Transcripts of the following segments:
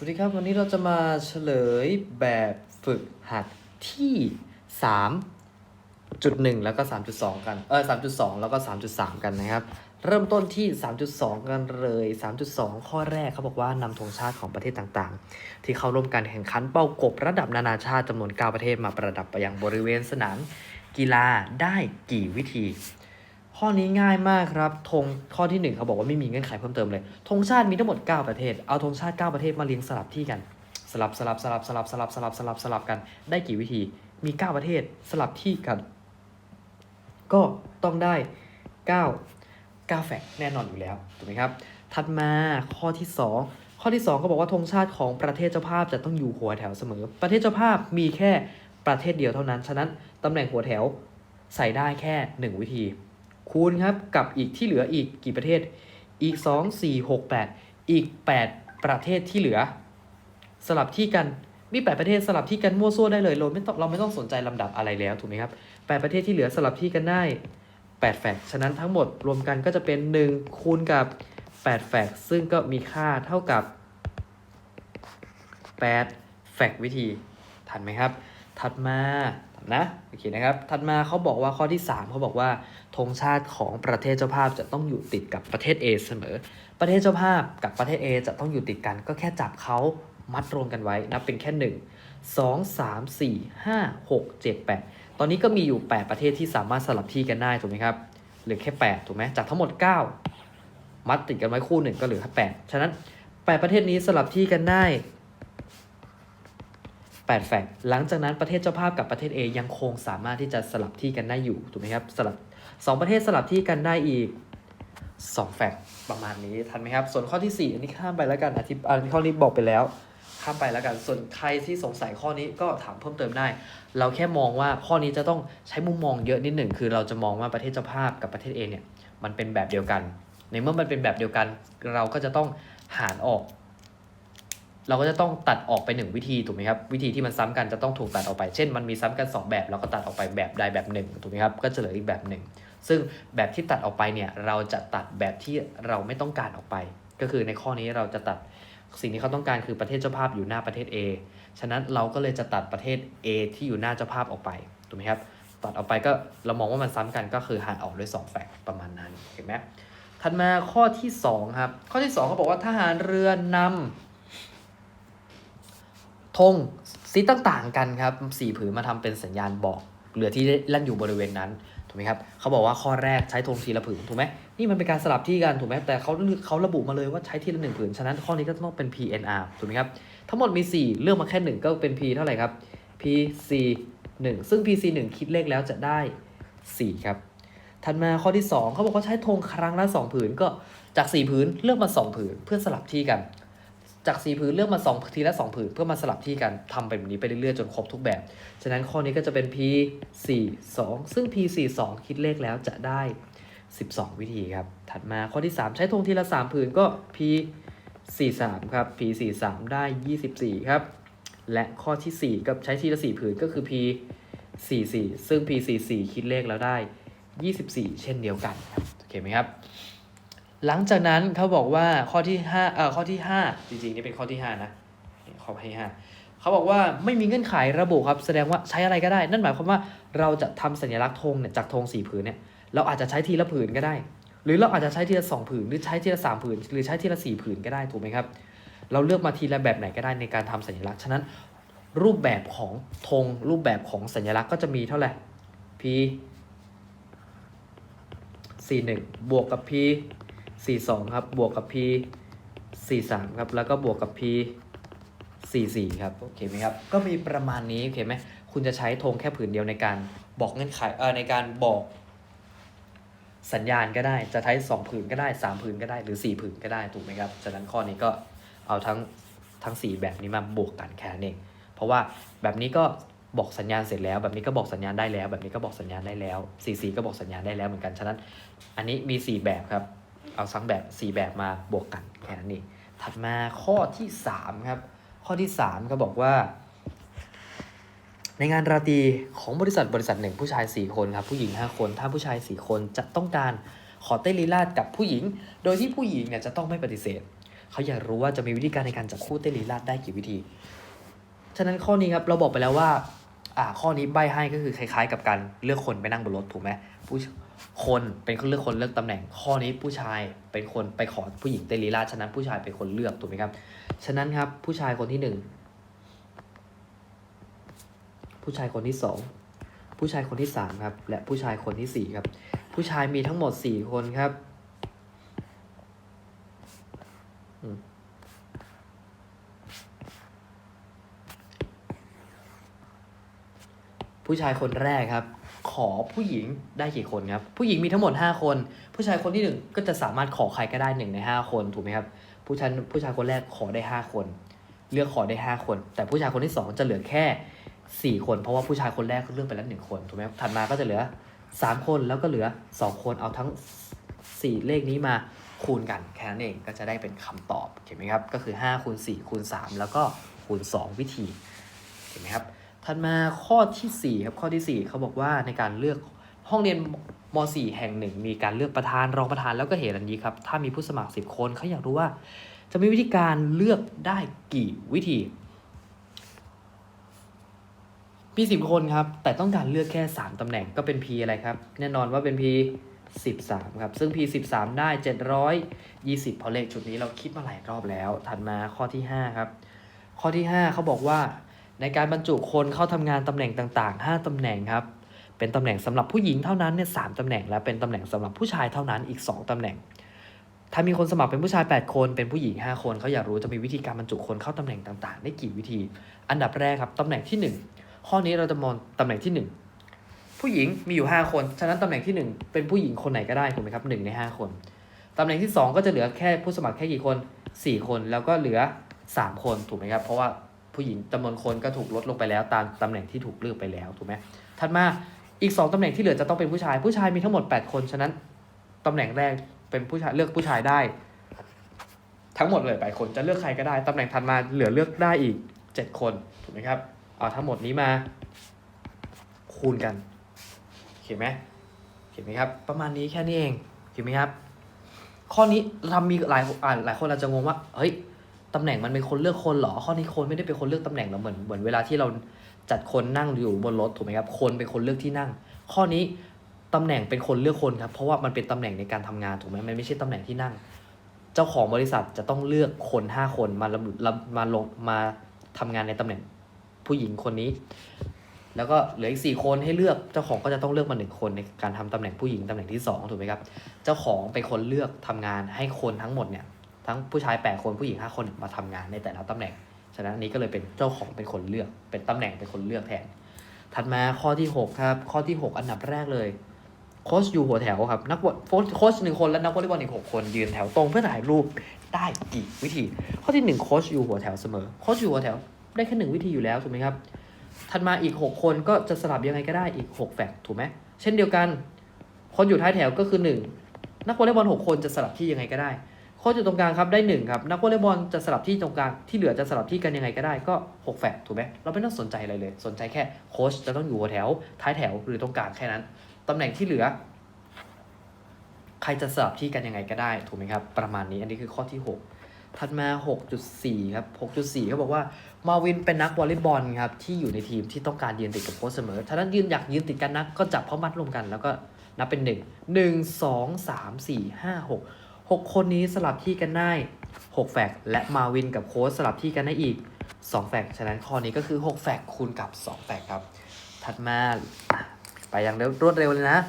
สวัสดีครับวันนี้เราจะมาเฉลยแบบฝึกหัดที่ 3.1 แล้วก็ 3.2 กันเออ3.2 แล้วก็ 3.3 กันนะครับ เริ่มต้นที่ 3.2 กันเลย 3.2 ข้อแรกเขาบอกว่านำธงชาติของประเทศต่างๆ ที่เข้าร่วมการแข่งขันเป้ากบระดับนานาชาติจำนวน 9 ประเทศมาประดับไปยังบริเวณสนามกีฬาได้กี่วิธี ข้อนี้ง่ายมากครับธงข้อที่หนึ่งเขาบอกว่าไม่มีเงื่อนไขเพิ่มเติมเลยธงชาติมีทั้งหมด 9 ประเทศ เอาธงชาติ 9 ประเทศมาเรียงสลับที่กัน สลับสลับสลับสลับสลับสลับสลับสลับกันได้กี่วิธี มี 9 ประเทศสลับที่กัน ก็ต้องได้ 9 9แฟกแน่นอนอยู่แล้วถูกไหมครับ ถัดมาข้อที่ 2 ข้อที่2ก็บอกว่าธงชาติของประเทศเจ้าภาพจะต้องอยู่หัวแถวเสมอ ประเทศเจ้าภาพมีแค่ประเทศเดียวเท่านั้น ฉะนั้นตำแหน่งหัวแถวใส่ได้แค่ 1 วิธี คูณครับกับอีกที่เหลืออีกกี่ประเทศอีก 2 4 6 8 อีก 8 ประเทศที่เหลือ สลับที่กันมี8ประเทศสลับที่กันมั่วซั่วได้เลยเราไม่ต้องเราไม่ต้องสนใจลำดับอะไรแล้วถูกไหมครับ8ประเทศที่เหลือสลับที่กันได้8แฟกฉะนั้นทั้งหมดรวมกันก็จะเป็น 1 คูณกับ8แฟกซึ่งก็มีค่าเท่ากับ8แฟกวิธีทันไหมครับ ถัดมานะโอเคนะครับ ถัดมาเขาบอกว่าข้อที่ 3เขาบอกว่าธงชาติของประเทศเจ้าภาพจะต้องอยู่ติดกับประเทศ A เสมอ ประเทศเจ้าภาพกับประเทศ A จะต้องอยู่ติดกัน ก็แค่จับเขามัดรวมกันไว้นับเป็นแค่ 1 2 3 4 5 6 7 8 ตอนนี้ก็มีอยู่ 8 ประเทศที่สามารถสลับที่กันได้ถูกไหมครับเหลือแค่ 8 ถูกไหมจากทั้งหมด 9 มัดติดกันไว้คู่หนึ่งก็เหลือแค่8ฉะนั้น 8 ประเทศนี้สลับที่กันได้ 8แฟกหลังจากนั้นประเทศเจ้าภาพกับประเทศ A ยังคงสามารถที่จะสลับที่กันได้อยู่ถูกไหมครับสลับสองประเทศสลับที่กันได้อีก 2 แฟกประมาณนี้ทันไหมครับ ส่วนข้อที่ 4 อันนี้ข้ามไปแล้วกันอธิบอันข้อนี้บอกไปแล้ว ข้ามไปแล้วกัน ส่วนใครที่สงสัยข้อนี้ก็ถามเพิ่มเติมได้ เราแค่มองว่าข้อนี้จะต้องใช้มุมมองเยอะนิดหนึ่งคือเราจะมองว่าประเทศเจ้าภาพกับประเทศ A เนี่ยมันเป็นแบบเดียวกัน ในเมื่อมันเป็นแบบเดียวกัน เราก็จะต้องหารออก เราก็จะต้องตัดออกไปหนึ่งวิธีถูกไหมครับวิธีที่มันซ้ำกันจะต้องถูกตัดออกไป เช่น มันมีซ้ำกัน 2 แบบเราก็ตัดออกไปแบบใดแบบหนึ่งถูกไหมครับก็จะเหลืออีกแบบหนึ่งซึ่งแบบที่ตัดออกไปเนี่ยเราจะตัดแบบที่เราไม่ต้องการออกไป ก็คือในข้อนี้เราจะตัดสิ่งที่เขาต้องการคือประเทศเจ้าภาพอยู่หน้าประเทศ A ฉะนั้นเราก็เลยจะตัดประเทศ A ที่อยู่หน้าเจ้าภาพออกไปถูกไหมครับตัดออกไปก็เรามองว่ามันซ้ำกันก็คือหารออกด้วย 2 แฟกต์ประมาณนั้นเห็นไหมถัดมาข้อที่2ครับข้อที่ 2เขาบอกว่าทหารเรือนำ ธงสีต่างๆกันครับสี่ผืนมาทำเป็นสัญญาณบอกเรือที่ลั่นอยู่บริเวณนั้นถูกไหมครับเขาบอกว่าข้อแรกใช้ธงทีละผืนถูกไหมนี่มันเป็นการสลับที่กันถูกไหมแต่เขาเขาระบุมาเลยว่าใช้ทีละหนึ่งผืนฉะนั้นข้อนี้ก็ต้องเป็น PNR ถูกไหมครับทั้งหมดมี 4 เลือกมาแค่ 1 ก็เป็น P เท่าไหร่ครับ PC 1 ซึ่ง PC 1 คิดเลขแล้วจะได้ 4 ครับถัดมาข้อที่ 2 เขาบอกเขาใช้ธงครั้งละ 2 ผืนก็จาก 4 ผืนเลือกมา 2 ผืนเพื่อสลับที่กัน จากสีผืนเลือกมา2ทีละ2ผืนเพื่อมาสลับที่กันทำแบบนี้ไปเรื่อยๆจนครบทุกแบบ ฉะนั้นข้อนี้ก็จะเป็น P 4 2ซึ่ง P 4 2คิดเลขแล้วจะได้ 12 วิธีครับ ถัดมาข้อที่ 3 ใช้ธงทีละ 3 ผืนก็ P 4 3ครับ P 4 3ได้ 24 ครับ และข้อที่ 4 ก็ใช้ทีละ 4 ผืนก็คือ P 4 4ซึ่ง P 4 4คิดเลขแล้วได้ 24 เช่นเดียวกันครับโอเคไหมครับ หลังจากนั้นเขาบอกว่าข้อที่5เอ่อข้อที่5จริงๆนี่เป็นข้อที่5นะข้อที่5เขาบอกว่าไม่มีเงื่อนไขระบุครับ แสดงว่าใช้อะไรก็ได้ นั่นหมายความว่าเราจะทำสัญลักษณ์ธงเนี่ยจากธงสี่ผืนเนี่ยเราอาจจะใช้ทีละผืนก็ได้ หรือเราอาจจะใช้ทีละสองผืน หรือใช้ทีละสามผืน หรือใช้ทีละสี่ผืนก็ได้ถูกไหมครับ เราเลือกมาทีละแบบไหนก็ได้ในการทำสัญลักษณ์ฉะนั้น รูปแบบของธงรูปแบบของสัญลักษณ์ก็จะมีเท่าไหร่ p 41บวกกับ p 42 ครับ บวกกับ p 43 ครับ แล้วก็บวกกับ p 44 ครับ โอเคไหมครับ ก็มีประมาณนี้ โอเคไหม คุณจะใช้ธงแค่ผืนเดียวในการบอกเงื่อนไข เอ่อ ในการบอกสัญญาณก็ได้ จะใช้ 2 ผืนก็ได้ 3 ผืนก็ได้ หรือ 4 ผืนก็ได้ ถูกไหมครับ ฉะนั้นข้อนี้ก็เอาทั้งทั้ง 4 แบบนี้มาบวกกันแค่นั้นเอง เพราะว่าแบบนี้ก็บอกสัญญาณเสร็จแล้ว แบบนี้ก็บอกสัญญาณได้แล้ว แบบนี้ก็บอกสัญญาณได้แล้ว 44 ก็บอกสัญญาณได้แล้วเหมือนกัน ฉะนั้น อันนี้มี 4 แบบครับ เอาทั้งแบบ 4 แบบมาบวกกันแค่นั้นเองถัดมาข้อที่3ครับข้อที่3ก็บอกว่า ในงานราตรีของบริษัทบริษัทหนึ่งผู้ชาย 4 คนครับผู้หญิง 5 คน ถ้าผู้ชาย 4 คนจะต้องการขอเต้นลีลาดกับผู้หญิง โดยที่ผู้หญิงเนี่ยจะต้องไม่ปฏิเสธ เขาอยากรู้ว่าจะมีวิธีการในการจับคู่เต้นลีลาดได้กี่วิธี ฉะนั้นข้อนี้ครับเราบอกไปแล้วว่า ข้อนี้ใบให้ก็คือคล้ายๆ กับการเลือกคนไปนั่งบนรถถูกไหมผู้คนเป็นคนเลือกคนเลือกตำแหน่ง ข้อนี้ผู้ชายเป็นคนไปขอผู้หญิงเตลีลาฉะนั้นผู้ชายเป็นคนเลือกถูกไหมครับ ฉะนั้นครับผู้ชายคนที่หนึ่งผู้ชายคนที่สองผู้ชายคนที่สามครับ และผู้ชายคนที่สี่ครับ ผู้ชายมีทั้งหมดสี่คนครับ ผู้ชายคนแรกครับ ขอผู้หญิงได้กี่คนครับ ผู้หญิงมีทั้งหมด 5 คน ผู้ชายคนที่หนึ่งก็จะสามารถขอใครก็ได้หนึ่งใน 5 คนถูกไหมครับผู้ชายผู้ชายคนแรกขอได้ 5 คน เลือกขอได้ 5 คน แต่ผู้ชายคนที่ 2 จะเหลือแค่ 4 คน เพราะว่าผู้ชายคนแรกเลือกไปแล้วหนึ่งคนถูกไหมครับถัดมาก็จะเหลือ 3 คนแล้วก็เหลือ 2 คนเอาทั้ง 4 เลขนี้มาคูณกันแค่นั้นเองก็จะได้เป็นคำตอบเห็นไหมครับก็คือ5คูณ4คูณ3แล้วก็คูณ 2 วิธีเห็นไหมครับ ถัดมาข้อทีสี่ 4 ครับ ข้อทีสี่ 4 เขาบอกว่าในการเลือกห้องเรียนม .4 แห่งหนึ่ง มีการเลือกประธานรองประธานแล้วก็เหรัญญีครับ ถ้ามีผู้สมัคร 10 คนเขาอยากรู้ว่า จะมีวิธีการเลือกได้กี่วิธีมี10 คนครับ แต่ต้องการเลือกแค่ 3 ตำแหน่งก็เป็น P อะไรครับ แน่นอนว่าเป็น P 13 ครับ ซึ่ง P 13 ได้ 720พราะเลขชุดนี้เราคิดมาหลายรอบแล้ว ถัดมาข้อที่ 5 ครับ ข้อที่ 5 เขาบอกว่า ในการบรรจุคนเข้าทำงานตำแหน่งต่าง ๆ 5ตำแหน่งครับ เป็นตำแหน่งสำหรับผู้หญิงเท่านั้นเนี่ยสตำแหน่ง และเป็นตำแหน่งสำหรับผู้ชายเท่านั้นอีก 2ตำแหน่ง ถ้ามีคนสมัครเป็นผู้ชาย 8 คน เป็นผู้หญิง 5 คนเขาอยากรู้จะมีวิธีการบรรจุคนเข้าตำแหน่งต่าง ๆ ได้กี่วิธี อันดับแรกครับตำแหน่งที่ 1 ข้อนี้เราจะมองตำแหน่งที่ 1 ผู้หญิงมีอยู่ 5 คน ฉะนั้นตำแหน่งที่ 1 เป็นผู้หญิงคนไหนก็ได้ถูกไหมครับหนึ่งใน 5 คนตำแหน่งที่ 2 ก็จะเหลือแค่ผู้สมัครแค่กี่คน 4 คนแล้วก็เหลือ 3 คนถูกไหมครับเพราะว่า ผู้หญิงจำนวนคนก็ถูกลดลงไปแล้วตามตำแหน่งที่ถูกเลือกไปแล้วถูกไหมถัดมาอีก 2ตำแหน่งที่เหลือจะต้องเป็นผู้ชาย ผู้ชายมีทั้งหมด 8 คนฉะนั้นตำแหน่งแรกเป็นผู้ชายเลือกผู้ชายได้ ทั้งหมดเลย8คนจะเลือกใครก็ได้ตำแหน่งถัดมาเหลือเลือกได้อีก 7 คนถูกไหมครับเอาทั้งหมดนี้มา คูณกันเห็นไหมเห็นไหมครับ ประมาณนี้แค่นี้เองเห็นไหมครับ ข้อนี้ทำมีหลายอ่าหลายคนอาจจะงงว่าเฮ้ย ตำแหน่งมันเป็นคนเลือกคนเหรอ ข้อนี้คนไม่ได้เป็นคนเลือกตำแหน่งหรอเหมือนเหมือนเวลาที่เราจัดคนนั่งอยู่บนรถถูกไหมครับ คนเป็นคนเลือกที่นั่ง ข้อนี้ตำแหน่งเป็นคนเลือกคนครับ เพราะว่ามันเป็นตำแหน่งในการทำงานถูกไหมมันไม่ใช่ตำแหน่งที่นั่ง เจ้าของบริษัทจะต้องเลือกคนห้าคนมาระบุระมาลงมาทำงานในตำแหน่งผู้หญิงคนนี้ แล้วก็เหลืออีกสี่คนให้เลือก เจ้าของก็จะต้องเลือกมาหนึ่งคนในการทำตำแหน่งผู้หญิงตำแหน่งที่สองถูกไหมครับ เจ้าของเป็นคนเลือกทำงานให้คนทั้งหมดเนี่ย ทั้งผู้ชาย 8 คนผู้หญิง 5 คนมาทำงานในแต่ละตำแหน่ง ฉะนั้นอันนี้ก็เลยเป็นเจ้าของเป็นคนเลือก เป็นตำแหน่งเป็นคนเลือกแทน ถัดมาข้อที่ 6 ครับ ข้อที่ 6 อันดับแรกเลยโค้ชอยู่หัวแถวครับนักวอลโค้ชหนึ่งคนและนักวอลเลย์บอลอีก6คนยืนแถวตรงเพื่อถ่ายรูปได้กี่วิธี ข้อที่1โค้ชอยู่หัวแถวเสมอโค้ชอยู่หัวแถวได้แค่หนึ่งวิธีอยู่แล้วถูกไหมครับถัดมาอีก 6 คนก็จะสลับยังไงก็ได้อีก 6 แฟกถูกไหมเช่นเดียวกัน คนอยู่ท้ายแถวก็คือ 1 นักวอลเลย์บอล6คนจะสลับที่ยังไงก็ได้ โค้ชอยู่ตรงกลางครับได้หนึ่งครับนักวอลเลย์บอลจะสลับที่ตรงกลางที่เหลือจะสลับที่กันยังไงก็ได้ก็ 6 แฟกถูกไหมเราไม่ต้องสนใจอะไรเลย สนใจแค่โค้ชจะต้องอยู่หัวแถว ท้ายแถวหรือตรงกลางแค่นั้นตำแหน่งที่เหลือ ใครจะสลับที่กันยังไงก็ได้ถูกไหมครับประมาณนี้อันนี้คือข้อที่ 6 ถัดมา 6.4 ครับ 6.4 เขาบอกว่ามาวินเป็นนักวอลเลย์บอลครับที่อยู่ในทีมที่ต้องการยืนติดกับโค้ชเสมอถ้านั้นยืนอยากยืนติดกันนะก็จับเข้ามัดรวมกัน แล้วก็นับเป็น 1 1 2 3 4 5 6 6 คนนี้สลับที่กันได้ 6 แฟกและมาวินกับโค้ชสลับที่กันได้อีก 2 แฟกฉะนั้นข้อนี้ก็คือ 6 แฟกคูณกับ 2 แฟกครับ ถัดมาไปอย่างเร็วรวดเร็วเลยนะ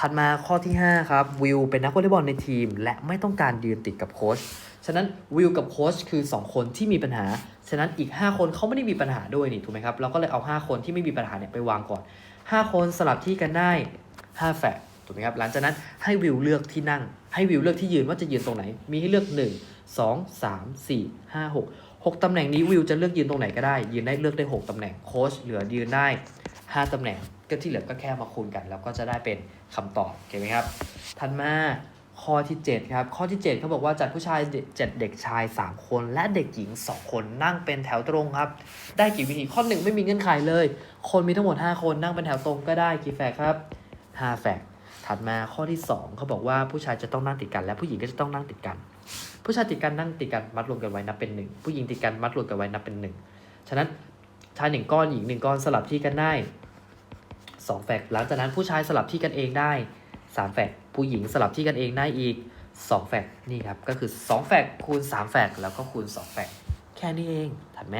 ถัดมาข้อที่ 5 ครับ วิวเป็นนักวอลเลย์บอลในทีม และไม่ต้องการยืนติดกับโค้ชฉะนั้นวิวกับโค้ชคือ 2 คนที่มีปัญหา ฉะนั้นอีก 5 คนเขาไม่ได้มีปัญหาด้วยนี่ถูกไหมครับ เราก็เลยเอา 5 คนที่ไม่มีปัญหาเนี่ยไปวางก่อน 5 คนสลับที่กันได้ 5 แฟก ถูกไหมครับ หลังจากนั้นให้วิวเลือกที่นั่ง ให้วิวเลือกที่ยืนว่าจะยืนตรงไหน มีให้เลือก 1 2 3 4 5 6 6 ตำแหน่งนี้วิวจะเลือกยืนตรงไหนก็ได้ ยืนได้เลือกได้ 6 ตำแหน่งโค้ชเหลือยืนได้ 5 ตำแหน่ง ก็ที่เหลือก็แค่มาคูณกัน แล้วก็จะได้เป็นคำตอบโอเคไหมครับถัดมาข้อที่ 7 ครับ ข้อที่ 7เขาบอกว่าจัดผู้ชายเจ็ดเด็กชาย 3 คน และเด็กหญิง 2 คนนั่งเป็นแถวตรงครับ ได้กี่วิธีข้อ 1 ไม่มีเงื่อนไขเลย คนมีทั้งหมด 5 คนนั่งเป็นแถวตรงก็ได้กี่แฟกครับ 5 แฟก ถัดมาข้อที่ 2เขาบอกว่าผู้ชายจะต้องนั่งติดกัน และผู้หญิงก็จะต้องนั่งติดกัน ผู้ชายติดกันนั่งติดกันมัดรวมกันไว้นับเป็นหนึ่งผู้หญิงติดกันมัดรวมกันไว้นับเป็นหนึ่งฉะนั้นชายหนึ่งก้อนหญิงหนึ่งก้อนสลับที่กันได้สองแฝกหลังจากนั้นผู้ชายสลับที่กันเองได้สามแฝกผู้หญิงสลับที่กันเองได้อีกสองแฝกนี่ครับก็คือสองแฝกคูณสามแฝกแล้วก็คูณสองแฝกแค่นี้เองถัดไหม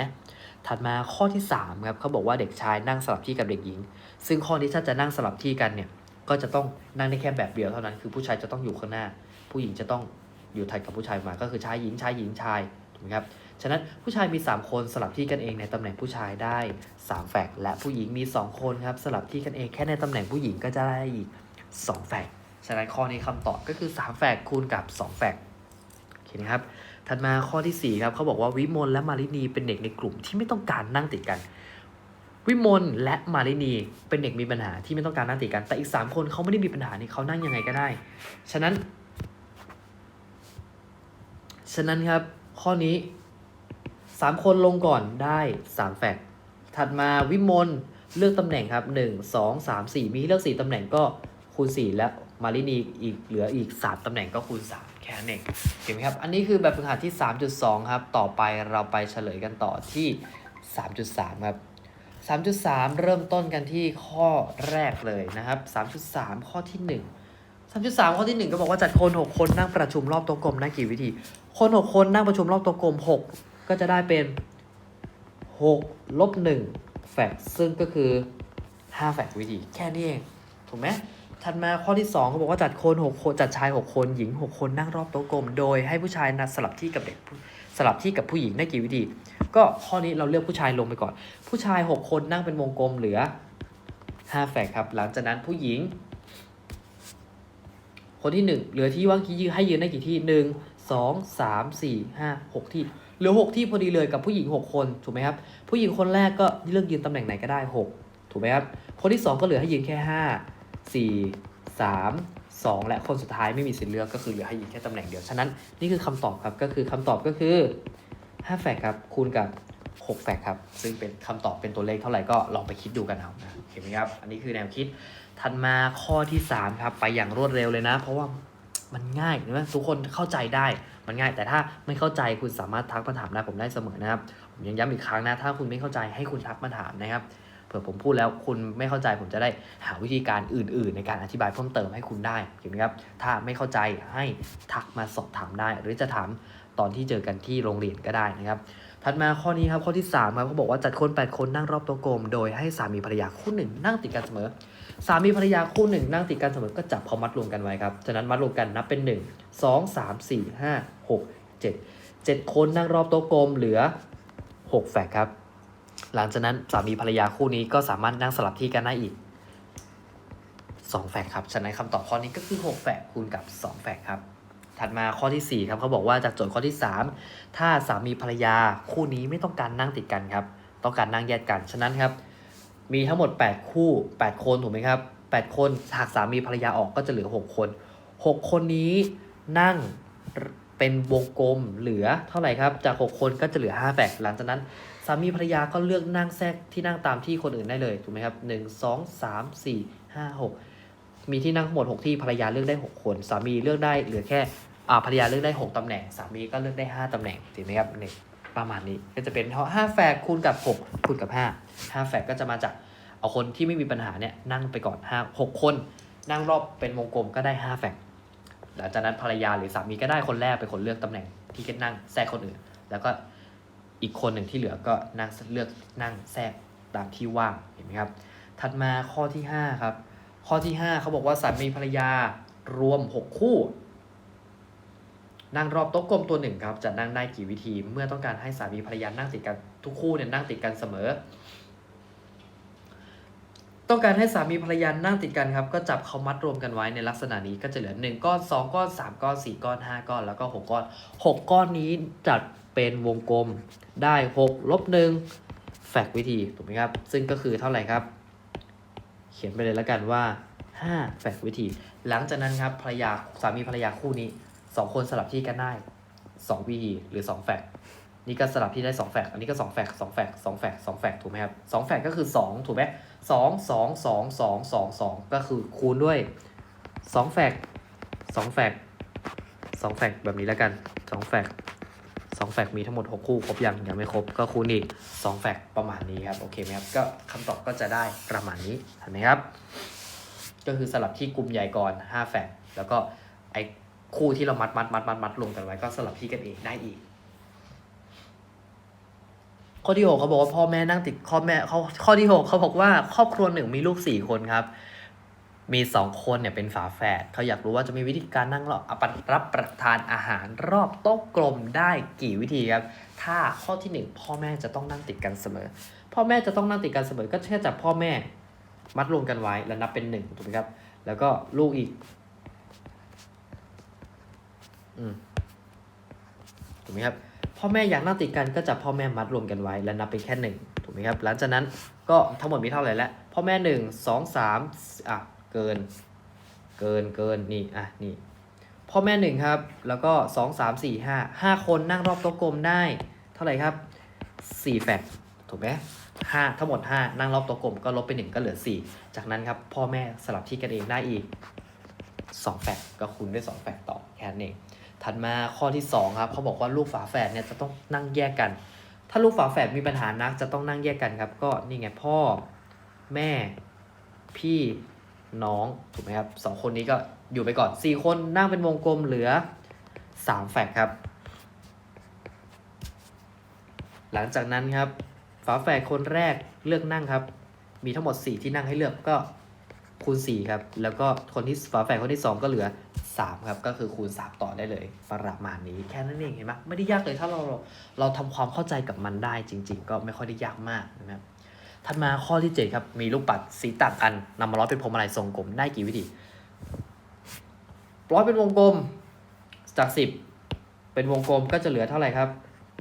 ถัดมาข้อที่สามครับเขาบอกว่าเด็กชายนั่งสลับที่กับเด็กหญิง ซึ่งข้อนี้ถ้าจะนั่งสลับที่กันเนี่ย ก็จะต้องนั่งได้แค่แบบเดียวเท่านั้น คือผู้ชายจะต้องอยู่ข้างหน้า ผู้หญิงจะต้องอยู่ถัดกับผู้ชายมา ก็คือชายหญิงชายหญิงชายถูกไหมครับ ฉะนั้นผู้ชายมี 3 คนสลับที่กันเองในตำแหน่งผู้ชายได้ 3แฝกและผู้หญิงมี 2 คนครับสลับที่กันเองแค่ในตำแหน่งผู้หญิงก็จะได้อีก 2แฝกฉะนั้นข้อนี้คำตอบก็คือ 3แฝกคูณกับ 2แฝกโอเคนะครับ ถัดมาข้อทีสี่4ครับเขาบอกว่าวิมลและมารินีเป็นเด็กในกลุ่มที่ไม่ต้องการนั่งติดกัน วิมลและมารินีเป็นเด็กมีปัญหาที่ไม่ต้องการนั่งติดกัน แต่อีก 3 คนเขาไม่ได้มีปัญหานี่เขานั่งยังไงก็ได้ ฉะนั้น ฉะนั้นครับ ข้อนี้ 3 คนลงก่อนได้ 3 แฟกถัดมาวิมลเลือกตำแหน่งครับ 1 2 3 4 มีเลือก 4ตำแหน่งก็คูณ 4 และมารินีอีกเหลืออีก 3ตำแหน่งก็คูณ 3 แค่นั้นเองเห็นไหมครับ อันนี้คือแบบฝึกหัดที่ 3.2 ครับ ต่อไปเราไปเฉลยกันต่อที่ 3.3 ครับ 3.3 เริ่มต้นกันที่ข้อแรกเลยนะครับ 3.3 ข้อที่ 1 3.3 ข้อที่ 1 ก็บอกว่าจัดคน 6 คนนั่งประชุมรอบโต๊ะกลมได้กี่วิธี คน 6 คนนั่งประชุมรอบโต๊ะกลม 6 ก็จะได้เป็น6ลบ1แฟกซึ่งก็คือ5แฟกวิธีแค่นี้เองถูกไหมถัดมาข้อที่2เขาบอกว่าจัดคน 6 คนจัดชาย 6 คนหญิง 6 คนนั่งรอบโต๊ะกลม โดยให้ผู้ชายนะสลับที่กับเด็ก สลับที่กับผู้หญิงได้กี่วิธี ก็ข้อนี้เราเลือกผู้ชายลงไปก่อน ผู้ชาย 6 คนนั่งเป็นวงกลมเหลือ5แฝกครับ หลังจากนั้นผู้หญิง คนที่ 1 เหลือที่ว่างที่ยืนให้ยืนได้กี่ที่ 1 2 3 4 5 6 ที่เหลือ 6 ที่พอดีเลยกับผู้หญิง 6 คนถูกไหมครับ ผู้หญิงคนแรกก็เลือกยืนตำแหน่งไหนก็ได้ 6 ถูกไหมครับ คนที่ 2 ก็เหลือให้ยืนแค่ 5 4 3 2 และคนสุดท้ายไม่มีสิทธิ์เลือกก็คือเหลือให้ยืนแค่ตำแหน่งเดียว ฉะนั้นนี่คือคำตอบครับก็คือคำตอบก็คือ5แฝกครับคูณกับ6แฝกครับซึ่งเป็นคำตอบเป็นตัวเลขเท่าไหร่ก็ลองไปคิดดูกันเอานะเห็นไหมครับ อันนี้คือแนวคิดถัดมาข้อที่ 3 ครับ ไปอย่างรวดเร็วเลยนะ เพราะว่ามันง่ายนะทุกคนเข้าใจได้มันง่าย แต่ถ้าไม่เข้าใจคุณสามารถทักมาถามได้ผมได้เสมอนะครับผมยังย้ำอีกครั้งนะ ถ้าคุณไม่เข้าใจให้คุณทักมาถามนะครับ ผื่อผมพูดแล้วคุณไม่เข้าใจผมจะได้หาวิธีการอื่น ๆ ในการอธิบายเพิ่มเติมให้คุณได้เห็นไหมครับ ถ้าไม่เข้าใจให้ทักมาสอบถามได้ หรือจะถามตอนที่เจอกันที่โรงเรียนก็ได้นะครับ ถัดมาข้อนี้ครับข้อที่3ครับเขาบอกว่าจัดคน 8 คนนั่งรอบโต๊ะกลม โดยให้สามีภรรยาคู่หนึ่งนั่งติดกันเสมอ สามีภรรยาคู่หนึ่งนั่งติดกันเสมอก็จับเขามัดรวมกันไว้ครับฉะนั้นมัดรวมกันนับเป็น 1 2 3 4 5 6 7 7 คนนั่งรอบโต๊ะกลมเหลือ 6 แฝกครับ หลังจากนั้นสามีภรรยาคู่นี้ก็สามารถนั่งสลับที่กันได้อีก 2แฝกครับ ฉะนั้นคำตอบข้อนี้ก็คือ 6แฝกคูณกับ 2แฝกครับ ถัดมาข้อที่ 4 ครับเขาบอกว่าจากโจทย์ข้อที่ 3 ถ้าสามีภรรยาคู่นี้ไม่ต้องการนั่งติดกันครับ ต้องการนั่งแยกกัน ฉะนั้นครับ มีทั้งหมด 8 คู่ 8 คนถูกไหมครับ 8 คนหากสามีภรรยาออกก็จะเหลือ 6 คน 6 คนนี้นั่งเป็นวงกลมเหลือเท่าไหร่ครับ จาก 6 คนก็จะเหลือ 5แฝกหลังจากนั้น สามีภรรยาก็เลือกนั่งแทรกที่นั่งตามที่คนอื่นได้เลยถูกไหมครับ1 2 3 4 5 6มีที่นั่งทั้งหมด6ที่ภรรยาเลือกได้6คน สามีเลือกได้เหลือแค่อ่าภรรยาเลือกได้6ตำแหน่ง สามีก็เลือกได้5ตำแหน่งถูกไหมครับเนี่ยประมาณนี้ก็จะเป็นห้าแฝกคูณกับ6คูณกับ5 5แฝกก็จะมาจากเอาคนที่ไม่มีปัญหาเนี่ยนั่งไปก่อนห้าหกคน นั่งรอบเป็นวงกลมก็ได้ห้าแฟกหลังจากนั้นภรรยาหรือสามีก็ได้คนแรกเป็นคนเลือกตำแหน่งที่จะนั่งแทรกคนอื่น แล้วก็ อีกคนหนึ่งที่เหลือก็นั่งเลือกนั่งแทรกตามที่ว่างเห็นไหมครับ ถัดมาข้อที่ห้าครับ ข้อที่ห้าเขาบอกว่าสามีภรรยารวมหกคู่ นั่งรอบโต๊ะกลมตัวหนึ่งครับจะนั่งได้กี่วิธีเมื่อต้องการให้สามีภรรยานั่งติดกันทุกคู่เนี่ยนั่งติดกันเสมอ ต้องการให้สามีภรรยานั่งติดกันครับก็จับเขามัดรวมกันไว้ในลักษณะนี้ก็จะเหลือ 1 ก้อน 2 ก้อน 3 ก้อน 4 ก้อน 5 ก้อนแล้วก็ 6 ก้อน 6 ก้อนนี้จัด เป็นวงกลมได้6ลบ1แฟกวิธีถูกไหมครับ ซึ่งก็คือเท่าไหร่ครับ เขียนไปเลยแล้วกันว่า 5 แฟกวิธี หลังจากนั้นครับภรรยาสามีภรรยาคู่นี้ 2 คนสลับที่กันได้ 2 วิธีหรือ 2 แฟกนี่ก็สลับที่ได้ 2 แฟกอันนี้ก็ 2 แฟก2แฟก2แฟก2แฟกถูกไหมครับ2แฟกก็คือ 2 ถูกไหมสองสองสองสองสองสองก็คือคูณด้วย 2 แฟก2 แฟกสองแฟกแบบนี้แล้วกันสองแฟก องแฟกมีทั้งหมดหกคู่ครบยังยังไม่ครบก็คูณอีกสองแฟกประมาณนี้ครับโอเคไหมครับก็คำตอบก็จะได้ประมาณนี้เห็นไหมครับ ก็คือสลับที่กลุ่มใหญ่ก่อนห้าแฟกแล้วก็ไอ้คู่ที่เรามัดมัดมัดมัดมัดรวมกันไว้ก็สลับที่กันเองได้อีกข้อที่หกเขาบอกว่าพ่อแม่นั่งติดข้อแม่เขาข้อที่หกเขาบอกว่าครอบครัวหนึ่งมีลูกสี่คนครับ มีสองคนเนี่ยเป็นฝาแฝดเขาอยากรู้ว่าจะมีวิธีการนั่งรับรับประทานอาหารรอบโต๊ะกลมได้กี่วิธีครับ ถ้าข้อที่หนึ่งพ่อแม่จะต้องนั่งติดกันเสมอ พ่อแม่จะต้องนั่งติดกันเสมอ ก็แค่จับพ่อแม่มัดรวมกันไว้แล้วนับเป็นหนึ่งถูกไหมครับ แล้วก็ลูกอีก อืมถูกไหมครับ พ่อแม่อยากนั่งติดกันก็จับพ่อแม่มัดรวมกันไว้แล้วนับเป็นแค่หนึ่งถูกไหมครับ หลังจากนั้นก็ทั้งหมดมีเท่าไหร่แล้ว พ่อแม่หนึ่งสองสามอะ เกิน เกินเกินนี่อะนี่พ่อแม่หนึ่งครับ แล้วก็สองสามสี่ห้าห้าคนนั่งรอบโต๊ะกลมได้ เท่าไหร่ครับสี่แฟกถูกไหมห้าทั้งหมดห้านั่งรอบโต๊ะกลมก็ลบไปหนึ่งก็เหลือสี่จากนั้นครับพ่อแม่สลับที่กันเองได้อีกสองแฟกก็คูณด้วยสองแฟกต่อแค่นั้นเองถัดมาข้อที่สองครับเขาบอกว่าลูกฝาแฝดเนี่ยจะต้องนั่งแยกกัน ถ้าลูกฝาแฝดมีปัญหานักจะต้องนั่งแยกกันครับ ก็นี่ไงพ่อ แม่ พี่ น้องถูกไหมครับสองคนนี้ก็อยู่ไปก่อนสี่คนนั่งเป็นวงกลมเหลือสามแฝดครับ หลังจากนั้นครับฝาแฝดคนแรกเลือกนั่งครับ มีทั้งหมด 4 ที่นั่งให้เลือกก็คูณ 4 ครับ แล้วก็คนที่ฝาแฝดคนที่ 2 ก็เหลือ 3 ครับ ก็คือคูณ 3 ต่อได้เลยประมาณนี้แค่นั้นเองเห็นไหมไม่ได้ยากเลยถ้าเราเราเราทำความเข้าใจกับมันได้จริง ๆ ก็ไม่ค่อยได้ยากมากนะครับ ถัดมาข้อที่ 7 ครับ มีลูกปัดสีต่างกันนำมาร้อยเป็นพวงมาลัยทรงกลมได้กี่วิธีร้อยเป็นวงกลมจาก 10 เป็นวงกลมก็จะเหลือเท่าไหร่ครับ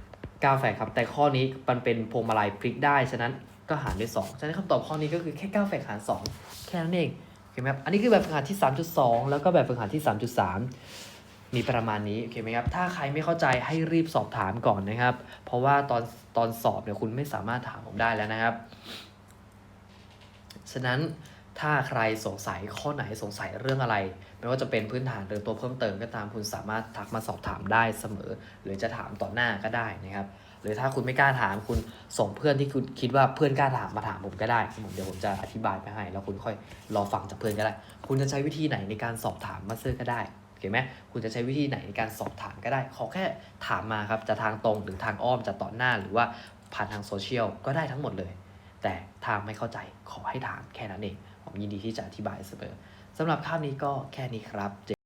9แฝดครับ แต่ข้อนี้มันเป็นพวงมาลัยพลิกได้ ฉะนั้นก็หารด้วย 2 ฉะนั้นคำตอบข้อนี้ก็คือแค่9แฝดหาร 2 แค่นั้นเองโอเคไหมครับ อันนี้คือแบบฝึกหัดที่ 3.2 แล้วก็แบบฝึกหัดที่ 3.3 มีประมาณนี้โอเคไหมครับถ้าใครไม่เข้าใจให้รีบสอบถามก่อนนะครับ เพราะว่าตอนตอนสอบเนี่ยคุณไม่สามารถถามผมได้แล้วนะครับ ฉะนั้นถ้าใครสงสัยข้อไหนสงสัยเรื่องอะไร ไม่ว่าจะเป็นพื้นฐานหรือตัวเพิ่มเติมก็ตามคุณสามารถทักมาสอบถามได้เสมอ หรือจะถามต่อหน้าก็ได้นะครับหรือถ้าคุณไม่กล้าถามคุณส่งเพื่อนที่คุณคิดว่าเพื่อนกล้าถามมาถามผมก็ได้ผมเดี๋ยวผมจะอธิบายไปให้ แล้วคุณค่อยรอฟังจากเพื่อนก็ได้ คุณจะใช้วิธีไหนในการสอบถามมาเซอร์ก็ได้ คไหมคุณจะใช้วิธีไหนในการสอบถามก็ได้ ขอแค่ถามมาครับ จะทางตรงหรือทางอ้อมจะต่อหน้าหรือว่าผ่านทางโซเชียลก็ได้ทั้งหมดเลย แต่ถ้าไม่เข้าใจขอให้ถามแค่นั้นเอง ผมยินดีที่จะอธิบายเสมอสำหรับคาบนี้ก็แค่นี้ครับ